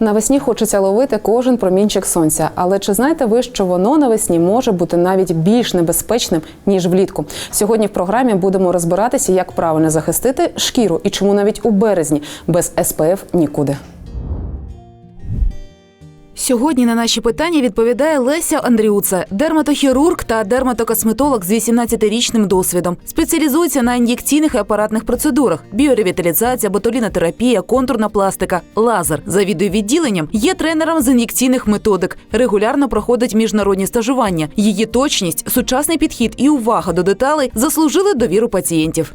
Навесні хочеться ловити кожен промінчик сонця. Але чи знаєте ви, що воно навесні може бути навіть більш небезпечним ніж влітку? Сьогодні в програмі будемо розбиратися, як правильно захистити шкіру і чому навіть у березні без СПФ нікуди. Сьогодні на наші питання відповідає Леся Андріуце, дерматохірург та дерматокосметолог з 18-річним досвідом. Спеціалізується на ін'єкційних і апаратних процедурах: біоревіталізація, ботулінотерапія, контурна пластика, лазер. Завідує відділенням, є тренером з ін'єкційних методик. Регулярно проходить міжнародні стажування. Її точність, сучасний підхід і увага до деталей заслужили довіру пацієнтів.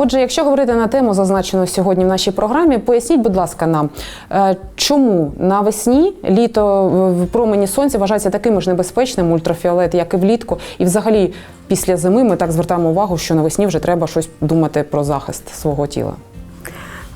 Отже, якщо говорити на тему, зазначену сьогодні в нашій програмі, поясніть, будь ласка, нам, е, чому навесні літо в промені сонця вважається таким ж небезпечним ультрафіолет, як і влітку, і взагалі після зими ми так звертаємо увагу, що навесні вже треба щось думати про захист свого тіла.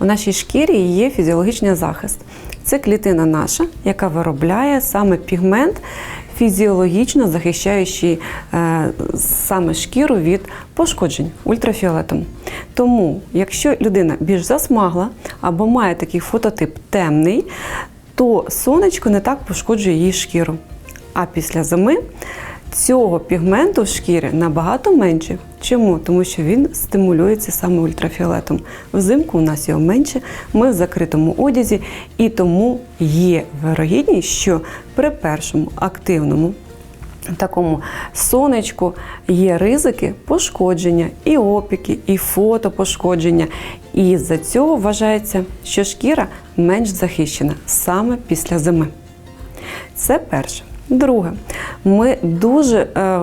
У нашій шкірі є фізіологічний захист. Це клітина наша, яка виробляє саме пігмент, фізіологічно захищаючий е, саме шкіру від пошкоджень ультрафіолетом. Тому, якщо людина більш засмагла або має такий фототип темний, то сонечко не так пошкоджує її шкіру. А після зими цього пігменту в шкірі набагато менше. Чому? Тому що він стимулюється саме ультрафіолетом. Взимку у нас його менше, ми в закритому одязі, і тому є вирогідність, що при першому активному такому сонечку є ризики пошкодження, і опіки, і фотопошкодження. І з-за цього вважається, що шкіра менш захищена саме після зими. Це перше. Друге, ми дуже е,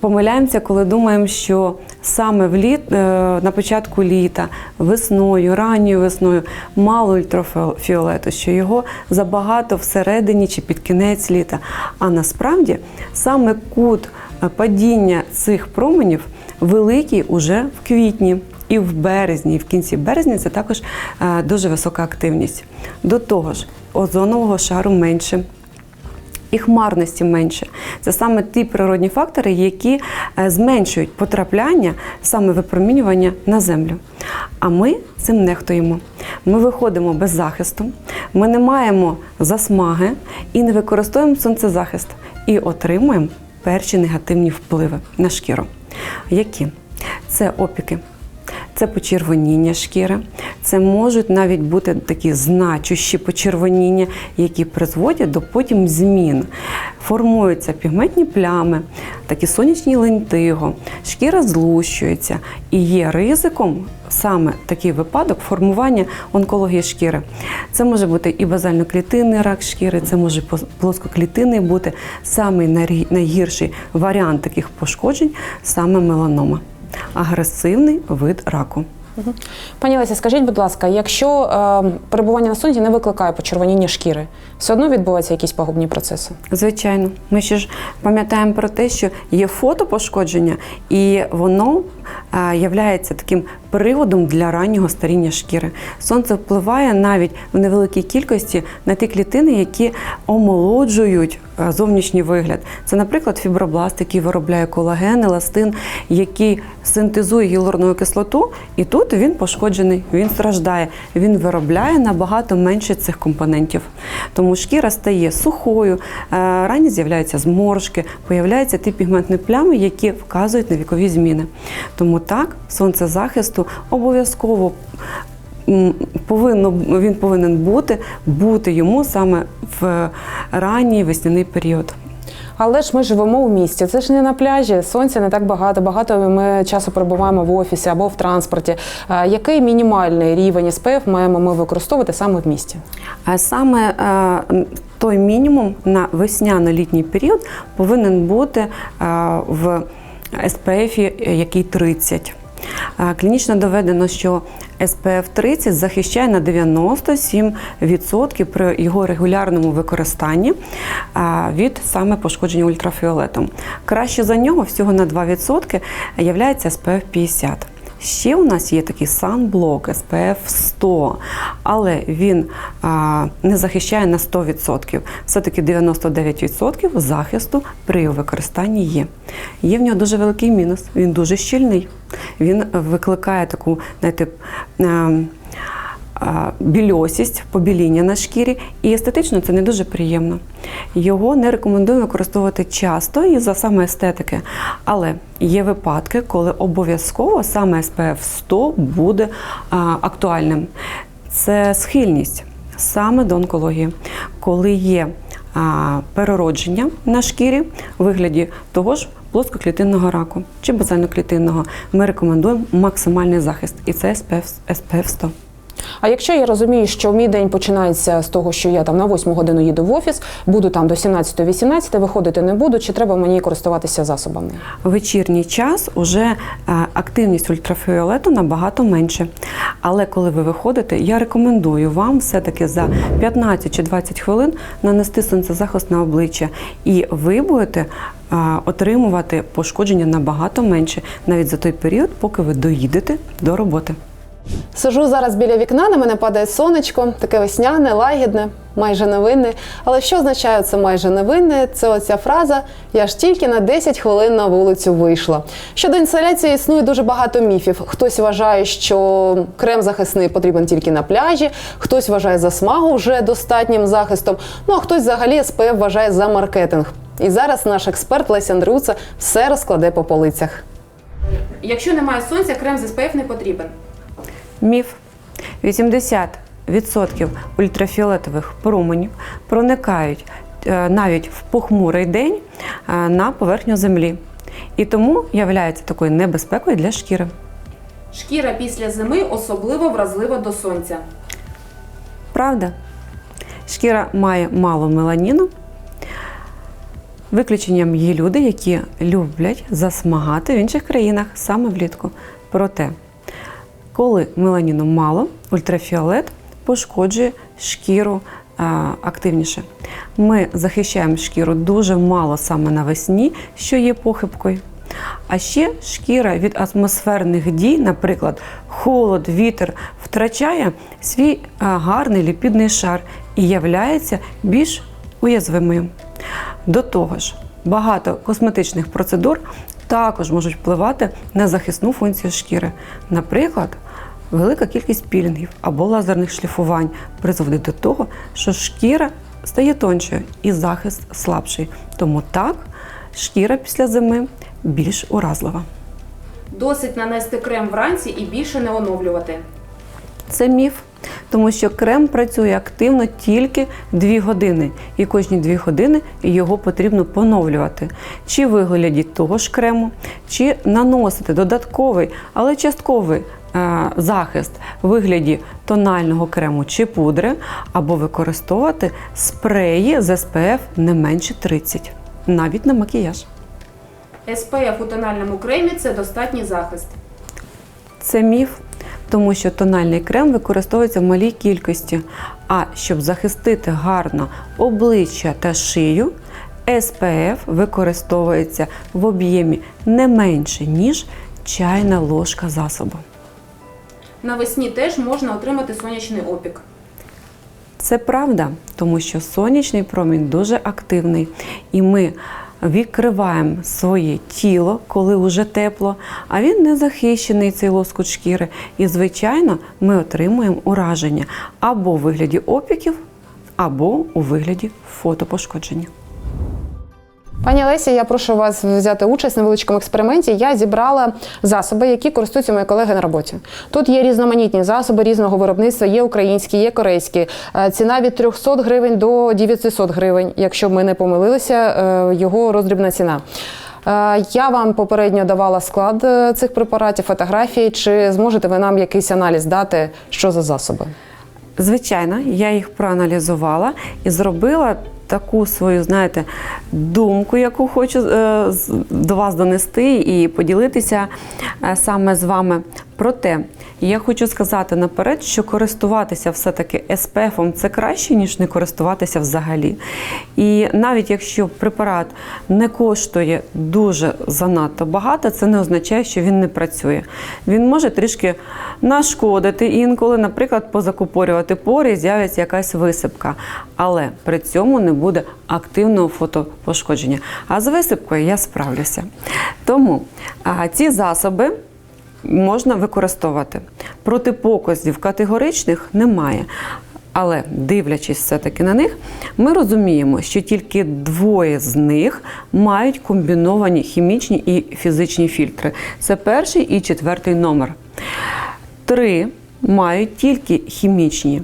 помиляємося, коли думаємо, що саме вліт, е, на початку літа, весною, ранньою весною мало ультрафіолету, що його забагато всередині чи під кінець літа. А насправді саме кут е, падіння цих променів великий уже в квітні. І в березні, і в кінці березня це також е, дуже висока активність. До того ж, озонового шару менше. І хмарності менше. Це саме ті природні фактори, які е, зменшують потрапляння, саме випромінювання на землю. А ми цим нехтуємо. Ми виходимо без захисту, ми не маємо засмаги і не використовуємо сонцезахист, і отримуємо перші негативні впливи на шкіру. Які? Це опіки. Це почервоніння шкіри, це можуть навіть бути такі значущі почервоніння, які призводять до потім змін. Формуються пігментні плями, такі сонячні лентиго, шкіра злущується і є ризиком саме такий випадок формування онкології шкіри. Це може бути і базально-клітинний рак шкіри, це може плоскоклітинний бути самий найгірший варіант таких пошкоджень саме меланома агресивний вид раку. Пані Леся, скажіть, будь ласка, якщо е, перебування на сонці не викликає почервоніння шкіри, все одно відбуваються якісь пагубні процеси? Звичайно, ми ще ж пам'ятаємо про те, що є фотопошкодження, і воно е, являється таким приводом для раннього старіння шкіри. Сонце впливає навіть в невеликій кількості на ті клітини, які омолоджують е, зовнішній вигляд. Це, наприклад, фібробласт, який виробляє колаген, еластин, який синтезує гіалуронову кислоту, і тут він пошкоджений, він страждає, він виробляє набагато менше цих компонентів. Тому шкіра стає сухою, е, рані з'являються зморшки, появляються ті пігментні плями, які вказують на вікові зміни. Тому так, сонцезахисту обов'язково повинно він повинен бути, бути йому саме в ранній весняний період. Але ж ми живемо у місті. Це ж не на пляжі, сонця не так багато. Багато ми часу перебуваємо в офісі або в транспорті. Е, Який мінімальний рівень СПФ маємо ми використовувати саме в місті? А саме е, той мінімум на весняно-літній період повинен бути е, в СПФ, який 30. Клінічно доведено, що SPF 30 захищає на 97% при його регулярному використанні від саме пошкодження ультрафіолетом. Краще за нього всього на 2% є SPF 50. Ще у нас є такий санблок SPF 100, але він а, не захищає на 100%. Все-таки 99% захисту при використанні є. Є в нього дуже великий мінус, він дуже щільний. Він викликає таку, знаєте, більосість, побіління на шкірі, і естетично це не дуже приємно. Його не рекомендуємо використовувати часто і за саме естетики. Але є випадки, коли обов'язково саме SPF 100 буде актуальним. Це схильність саме до онкології, коли є переродження на шкірі у вигляді того ж плоскоклітинного раку чи базальноклітинного, ми рекомендуємо максимальний захист, і це SPF 100. А якщо я розумію, що мій день починається з того, що я там на 8 годину їду в офіс, буду там до 17-18, виходити не буду, чи треба мені користуватися засобами? вечірній час уже е, активність ультрафіолету набагато менше. Але коли ви виходите, я рекомендую вам все-таки за 15 чи 20 хвилин нанести сонцезахист на обличчя, і ви будете е, отримувати пошкодження набагато менше, навіть за той період, поки ви доїдете до роботи. Сижу зараз біля вікна, на мене падає сонечко, таке весняне, лагідне, майже невинне. Але що означає це майже невинне? Це оця фраза Я ж тільки на 10 хвилин на вулицю вийшла. Щодо інсоляції існує дуже багато міфів. Хтось вважає, що крем захисний потрібен тільки на пляжі, хтось вважає засмагу вже достатнім захистом. Ну а хтось взагалі СПФ вважає за маркетинг. І зараз наш експерт Леся Андрюца все розкладе по полицях. Якщо немає сонця, крем з СПФ не потрібен. Міф. 80% ультрафіолетових променів проникають е, навіть в похмурий день е, на поверхню землі. І тому являється такою небезпекою для шкіри. Шкіра після зими особливо вразлива до сонця. Правда? Шкіра має мало меланіну. Виключенням є люди, які люблять засмагати в інших країнах саме влітку. Проте, коли меланіну мало, ультрафіолет пошкоджує шкіру активніше. Ми захищаємо шкіру дуже мало саме навесні, що є похибкою. А ще шкіра від атмосферних дій, наприклад, холод, вітер, втрачає свій гарний ліпідний шар і являється більш уязвимою. До того ж, багато косметичних процедур також можуть впливати на захисну функцію шкіри. Наприклад, велика кількість пілінгів або лазерних шліфувань призводить до того, що шкіра стає тоншою і захист слабший. Тому так, шкіра після зими більш уразлива. Досить нанести крем вранці і більше не оновлювати. Це міф, тому що крем працює активно тільки 2 години, і кожні 2 години його потрібно поновлювати. Чи вигляді того ж крему, чи наносити додатковий, але частковий е, захист в вигляді тонального крему чи пудри, або використовувати спреї з SPF не менше 30, навіть на макіяж. SPF у тональному кремі це достатній захист. Це міф, тому що тональний крем використовується в малій кількості. А щоб захистити гарно обличчя та шию, SPF використовується в об'ємі не менше, ніж чайна ложка засобу. Навесні теж можна отримати сонячний опік. Це правда, тому що сонячний промінь дуже активний, і ми відкриваємо своє тіло, коли вже тепло, а він не захищений, цей лоскут шкіри. І, звичайно, ми отримуємо ураження або у вигляді опіків, або у вигляді фотопошкодження. Пані Лесі, я прошу вас взяти участь в невеличкому експерименті. Я зібрала засоби, які користуються мої колеги на роботі. Тут є різноманітні засоби різного виробництва, є українські, є корейські. Е, Ціна від 300 гривень до 900 гривень. Якщо ми не помилилися, е, його роздрібна ціна. Е, Я вам попередньо давала склад цих препаратів, фотографії. Чи зможете ви нам якийсь аналіз дати, що за засоби? Звичайно, я їх проаналізувала і зробила таку свою, знаєте, думку, яку хочу е, до вас донести і поділитися е, саме з вами. Проте я хочу сказати наперед, що користуватися все-таки SPF це краще, ніж не користуватися взагалі. І навіть якщо препарат не коштує дуже занадто багато, це не означає, що він не працює. Він може трішки нашкодити інколи, наприклад, позакупорювати пори, і з'явиться якась висипка. Але при цьому не буде активного фотопошкодження. А з висипкою я справлюся. Тому а, ці засоби можна використовувати. Протипоказів категоричних немає. Але дивлячись все-таки на них, ми розуміємо, що тільки двоє з них мають комбіновані хімічні і фізичні фільтри. Це перший і четвертий номер. Три мають тільки хімічні,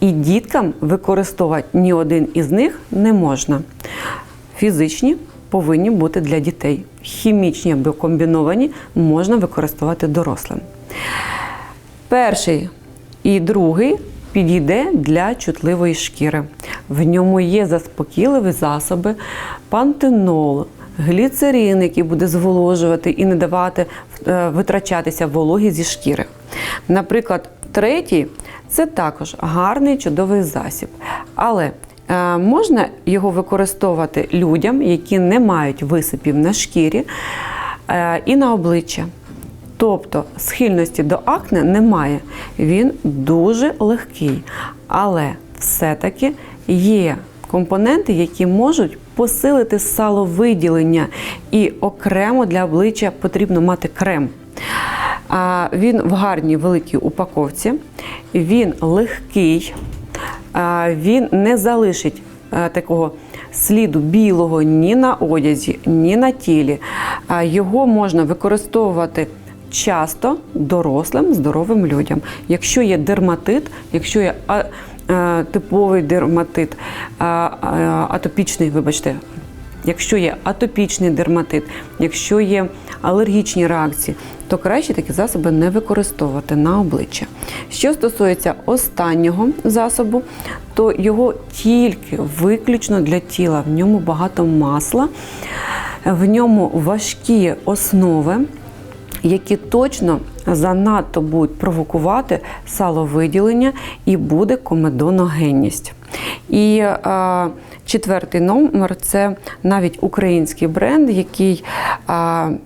і діткам використовувати ні один із них не можна. Фізичні повинні бути для дітей. Хімічні або комбіновані можна використовувати дорослим. Перший і другий підійде для чутливої шкіри. В ньому є заспокійливі засоби, пантенол, гліцерин, який буде зволожувати і не давати е, витрачатися вологі зі шкіри. Наприклад, третій це також гарний чудовий засіб. Але можна його використовувати людям, які не мають висипів на шкірі е, і на обличчя. Тобто схильності до акне немає. Він дуже легкий. Але все-таки є компоненти, які можуть посилити саловиділення. І окремо для обличчя потрібно мати крем. Він в гарній великій упаковці, він легкий, він не залишить такого сліду білого ні на одязі, ні на тілі. Його можна використовувати часто дорослим здоровим людям. Якщо є дерматит, якщо є а, е, типовий дерматит, а, а, атопічний, вибачте, Якщо є атопічний дерматит, якщо є алергічні реакції, то краще такі засоби не використовувати на обличчя. Що стосується останнього засобу, то його тільки виключно для тіла. В ньому багато масла, в ньому важкі основи. Які точно занадто будуть провокувати саловиділення і буде комедоногенність. І е, четвертий номер це навіть український бренд, який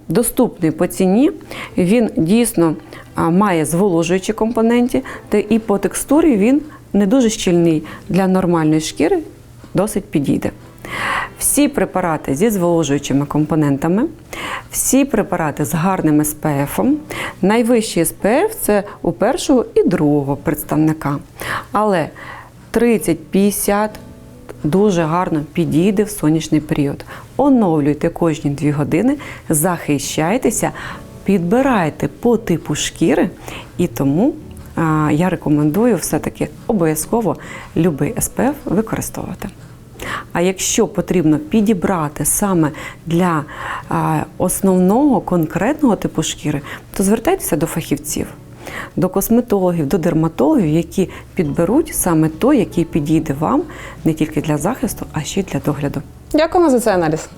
доступний по ціні. Він дійсно має зволожуючі компоненти, та і по текстурі він не дуже щільний для нормальної шкіри, досить підійде. Всі препарати зі зволожуючими компонентами, всі препарати з гарним СПФ. Найвищий СПФ це у першого і другого представника. Але 30-50 дуже гарно підійде в сонячний період. Оновлюйте кожні 2 години, захищайтеся, підбирайте по типу шкіри, і тому я рекомендую все-таки обов'язково любий СПФ використовувати. А якщо потрібно підібрати саме для основного конкретного типу шкіри, то звертайтеся до фахівців, до косметологів, до дерматологів, які підберуть саме той, який підійде вам не тільки для захисту, а ще й для догляду. Дякуємо за цей аналіз.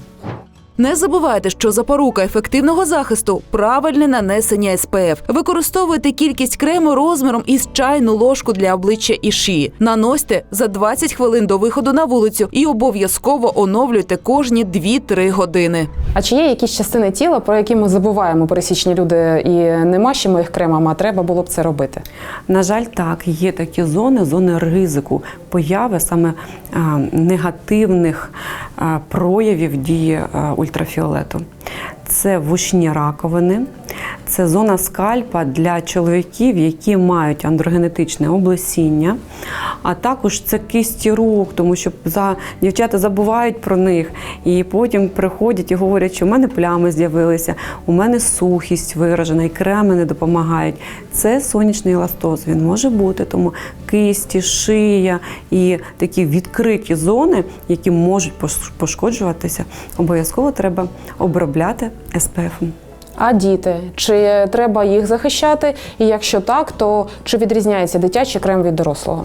Не забувайте, що запорука ефективного захисту правильне нанесення СПФ. Використовуйте кількість крему розміром із чайну ложку для обличчя і шиї. Наносьте за 20 хвилин до виходу на вулицю і обов'язково оновлюйте кожні 2-3 години. А чи є якісь частини тіла, про які ми забуваємо пересічні люди, і не мащимо їх кремом, а треба було б це робити? На жаль, так, є такі зони, зони ризику появи саме а, негативних а, проявів дії а, ультрафіолету. Це вушні раковини, це зона скальпа для чоловіків, які мають андрогенетичне облесіння, а також це кисті рук, тому що за дівчата забувають про них і потім приходять і говорять, що в мене плями з'явилися, у мене сухість виражена, і креми не допомагають. Це сонячний еластоз. Він може бути, тому кисті, шия і такі відкриті зони, які можуть пошкоджуватися, обов'язково треба обробляти СПФ. А діти, чи треба їх захищати? І якщо так, то чи відрізняється дитячий крем від дорослого?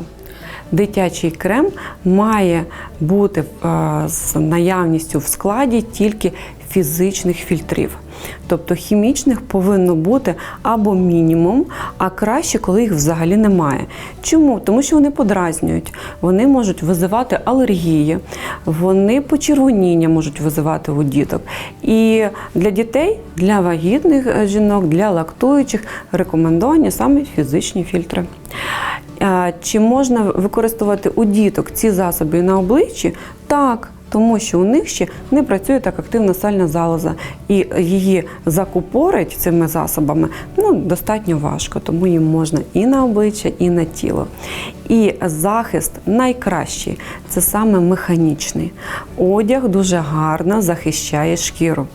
Дитячий крем має бути е, з наявністю в складі тільки фізичних фільтрів. Тобто хімічних повинно бути або мінімум, а краще, коли їх взагалі немає. Чому? Тому що вони подразнюють, вони можуть визивати алергії, вони почервоніння можуть визивати у діток. І для дітей, для вагітних е, жінок, для лактуючих рекомендовані саме фізичні фільтри. Чи можна використовувати у діток ці засоби на обличчі? Так, тому що у них ще не працює так активно сальна залоза, і її закупорить цими засобами ну, достатньо важко, тому їм можна і на обличчя, і на тіло. І захист найкращий це саме механічний. Одяг дуже гарно захищає шкіру.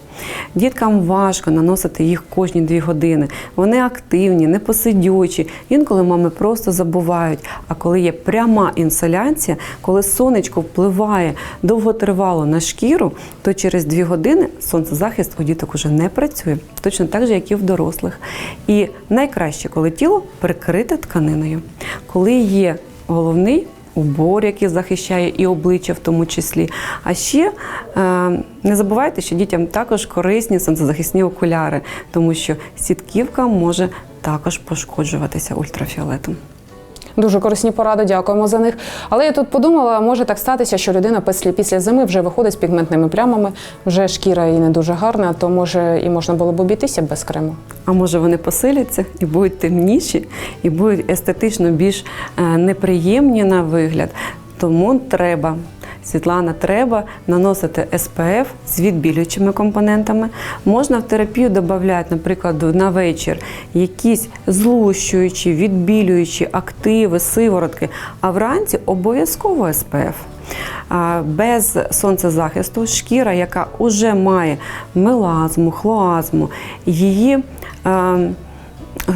Діткам важко наносити їх кожні дві години. Вони активні, непосидючі. Інколи мами просто забувають. А коли є пряма інсоляція, коли сонечко впливає довготривало на шкіру, то через дві години сонцезахист у діток уже не працює, точно так же, як і в дорослих. І найкраще, коли тіло прикрите тканиною, коли є головний убор, який захищає і обличчя в тому числі. А ще е, не забувайте, що дітям також корисні сонцезахисні окуляри, тому що сітківка може також пошкоджуватися ультрафіолетом. Дуже корисні поради, дякуємо за них. Але я тут подумала, може так статися, що людина після, після зими вже виходить з пігментними плямами, вже шкіра і не дуже гарна, то може і можна було б обійтися без крему. А може вони посиляться і будуть темніші, і будуть естетично більш е, неприємні на вигляд. Тому треба. Світлана, треба наносити SPF з відбілюючими компонентами. Можна в терапію додати, наприклад, на вечір якісь злущуючі, відбілюючі активи, сиворотки, а вранці обов'язково. А, Без сонцезахисту шкіра, яка вже має мелазму, хлоазму, її е,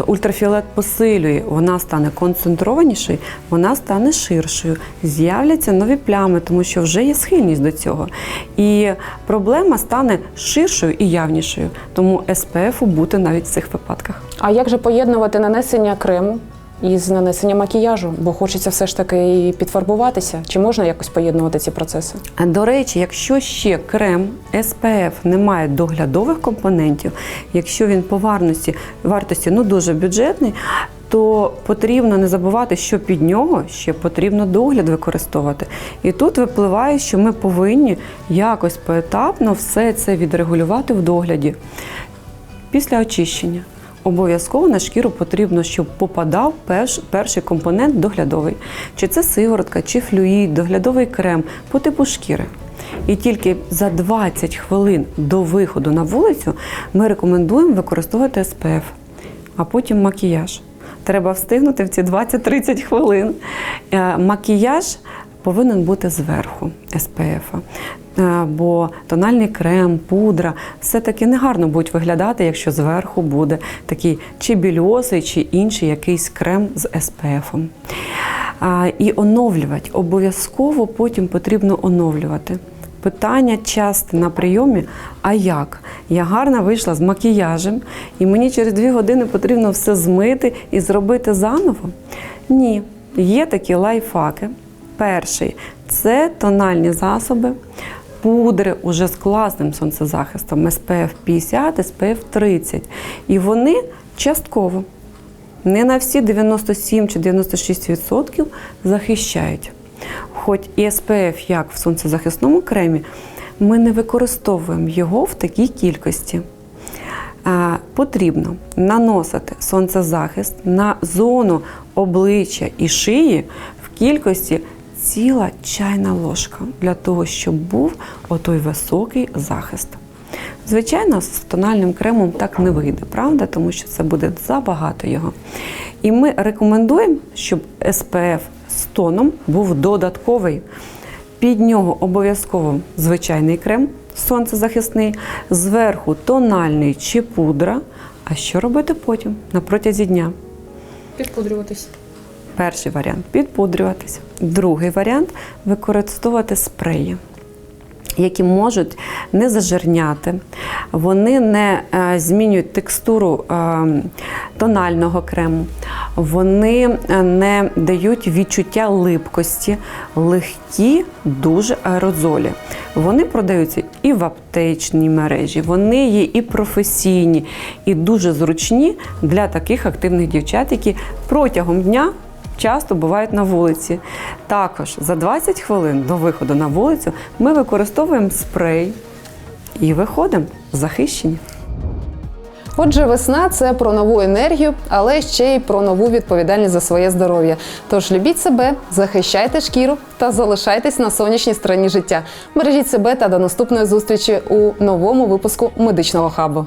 ультрафіолет посилює, вона стане концентрованішою, вона стане ширшою. З'являться нові плями, тому що вже є схильність до цього. І проблема стане ширшою і явнішою. Тому СПФ бути навіть в цих випадках. А як же поєднувати нанесення крему із нанесенням макіяжу? Бо хочеться все ж таки і підфарбуватися. Чи можна якось поєднувати ці процеси? А, До речі, якщо ще крем SPF не має доглядових компонентів, якщо він по вартості, вартості ну дуже бюджетний, то потрібно не забувати, що під нього ще потрібно догляд використовувати. І тут випливає, що ми повинні якось поетапно все це відрегулювати в догляді. Після очищення обов'язково на шкіру потрібно, щоб попадав перш, перший компонент доглядовий. Чи це сиворотка, чи флюїд, доглядовий крем по типу шкіри. І тільки за 20 хвилин до виходу на вулицю ми рекомендуємо використовувати SPF, а потім макіяж. Треба встигнути в ці 20-30 хвилин. Е, Макіяж повинен бути зверху SPF. Е, Бо тональний крем, пудра все-таки негарно будуть виглядати, якщо зверху буде такий чи більосий, чи інший якийсь крем з. А, І оновлювати обов'язково потім потрібно оновлювати. Питання часто на прийомі: а як? Я гарно вийшла з макіяжем, і мені через дві години потрібно все змити і зробити заново? Ні, є такі лайфхаки. Перший це тональні засоби, пудри уже з класним сонцезахистом SPF 50, SPF 30. І вони частково, не на всі 97 чи 96% захищають. Хоч і SPF, як в сонцезахисному кремі, ми не використовуємо його в такій кількості. Потрібно наносити сонцезахист на зону обличчя і шиї в кількості ціла чайна ложка для того, щоб був отой високий захист. Звичайно, з тональним кремом так не вийде, правда, тому що це буде забагато його. І ми рекомендуємо, щоб SPF з тоном був додатковий. Під нього обов'язково звичайний крем сонцезахисний, зверху тональний чи пудра. А що робити потім на протязі дня? Підпудрюватись. Перший варіант підпудрюватися. Другий варіант використовувати спреї, які можуть не зажирняти, вони не е, змінюють текстуру е, тонального крему, вони е, не дають відчуття липкості, легкі, дуже аерозолі. Вони продаються і в аптечній мережі, вони є і професійні, і дуже зручні для таких активних дівчат, які протягом дня часто бувають на вулиці. Також за 20 хвилин до виходу на вулицю ми використовуємо спрей і виходимо захищені. Отже, весна це про нову енергію, але ще й про нову відповідальність за своє здоров'я. Тож любіть себе, захищайте шкіру та залишайтесь на сонячній стороні життя. Бережіть себе та до наступної зустрічі у новому випуску медичного хабу.